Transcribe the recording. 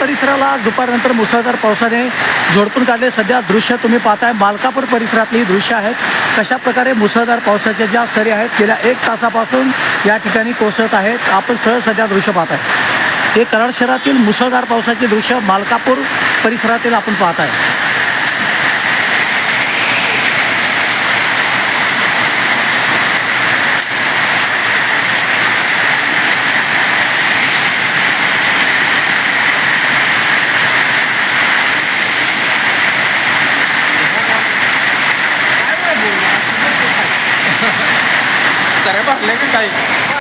परिसराला परिसराला दुपारनंतर मुसळधार पावसाने झोडपून काढले. सध्या दृश्य तुम्ही पाहताय. मालकापूर परिसरातली ही दृश्य आहेत. कशा प्रकारे मुसळधार पावसाच्या ज्या सरी आहेत गेल्या एक तासापासून या ठिकाणी कोसळत आहेत. आपण सहज सध्या दृश्य पाहताय. हे कराड शहरातील मुसळधार पावसाचे दृश्य मालकापूर परिसरातील आपण पाहताय. करें बस लेकिन कहीं।